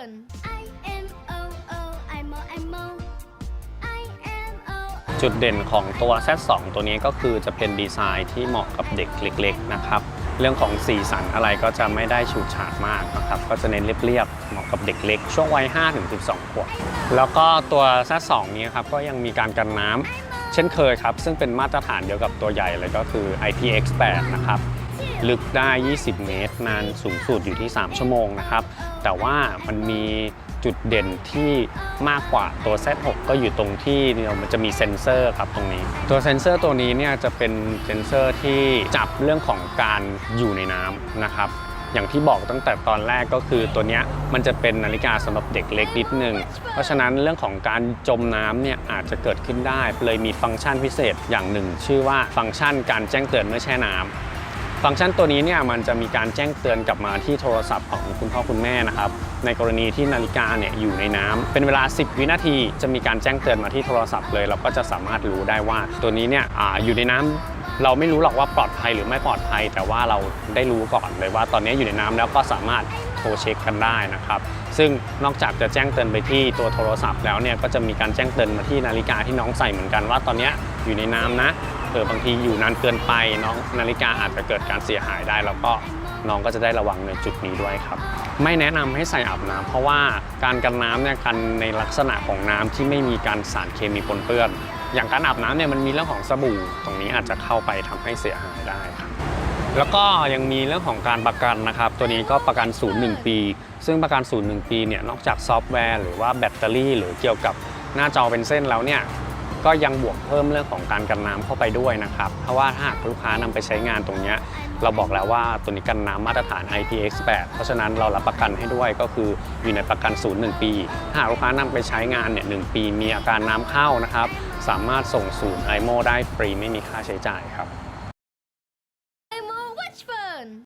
turn I M O O I'm O I'm O I M O O จุดเด่นของตัว Z2 ตัวนี้ก็คือจะเป็นดีไซน์ที่เหมาะกับเด็กเล็กๆนะครับ เรื่องของสีสันอะไรก็จะไม่ได้ฉูดฉาดมากนะครับ ก็จะเน้นเรียบๆ เหมาะกับเด็กเล็ก ช่วงวัย 5-12 ขวบ แล้วก็ตัว Z2 นี้ครับก็ยังมีการกันน้ำเช่นเคยครับ ซึ่งเป็นมาตรฐานเดียวกับตัวใหญ่เลยก็คือ IPX8 นะครับ ลึกได้ 20 เมตร นานสูงสุดอยู่ที่ 3 ชั่วโมงนะครับ แต่ว่ามันมีจุดเด่นที่มากกว่าตัว Z6 ก็อยู่ตรงที่เมันจะมีเซ็นเซอร์ครับตรงนี้ ตัวเซ็นเซอร์ตัวนี้เนี่ยจะเป็นเซ็นเซอร์ที่จับเรื่องของการอยู่ในน้ำนะครับ อย่างที่บอกตั้งแต่ตอนแรกก็คือตัวนี้มันจะเป็นนาฬิกาสำหรับเด็กเล็กนิดนึง เพราะฉะนั้นเรื่องของการจมน้ำเนี่ยอาจจะเกิดขึ้นได้ เลยมีฟังก์ชันพิเศษอย่างหนึ่ง ชื่อว่าฟังก์ชันการแจ้งเตือนเมื่อแช่น้ำ ฟังก์ชันตัวนี้เนี่ยมันจะมีการแจ้งเตือนกลับมาที่โทรศัพท์ของคุณพ่อคุณแม่นะครับในกรณีที่นาฬิกาเนี่ยอยู่ในน้ำเป็นเวลา 10 วินาที จะมีการแจ้งเตือนมาที่โทรศัพท์เลย เราก็จะสามารถรู้ได้ว่าตัวนี้เนี่ยออยู่ในน้ำเราไม่รู้หรอกว่าปลอดภัยหรือไม่ปลอดภัย แต่ว่าเราได้รู้ก่อนเลยว่าตอนนี้อยู่ในน้ำแล้วก็สามารถโทรเช็คกันได้นะครับซึ่งนอกจากจะแจ้งเตือนไปที่ตัวโทรศัพท์แล้วเนี่ยก็จะมีการแจ้งเตือนมาที่นาฬิกาที่น้องใส่เหมือนกันว่าตอนนี้อยู่ในน้ำนะ เออบางทีอยู่นานเกินไปน้องนาฬิกาอาจจะเกิดการเสียหายได้ แล้วก็น้องก็จะได้ระวังในจุดนี้ด้วยครับ ไม่แนะนำให้ใส่อาบน้ำเพราะว่าการกันน้ำเนี่ยกันในลักษณะของน้ำที่ไม่มีการสารเคมีปนเปื้อน อย่างการอาบน้ำเนี่ยมันมีเรื่องของสบู่ ตรงนี้อาจจะเข้าไปทำให้เสียหายได้ครับแล้วก็ยังมีเรื่องของการประกันนะครับ ตัวนี้ก็ประกันศูนย์หนึ่งปี ซึ่งประกันศูนย์หนึ่งปีเนี่ยนอกจากซอฟต์แวร์หรือว่าแบตเตอรี่ หรือเกี่ยวกับหน้าจอเป็นเส้นแล้วเนี่ย ก็ยังบวกเพิ่มเรื่องของการกันน้ำเข้าไปด้วยนะครับ เพราะว่าถ้าหากลูกค้านำไปใช้งานตรงนี้ เราบอกแล้วว่าตัวนี้กันน้ำมาตรฐาน IPX8 เพราะฉะนั้นเรารับประกันให้ด้วยก็คืออยู่ในประกันศูนย์หนึ่งปี ถ้าหากลูกค้านำไปใช้งานเนี่ยหนึ่งปีมีอาการน้ำเข้านะครับ สามารถส่งศูนย์ไอโมได้ฟรีไม่มีค่าใช้จ่ายครับ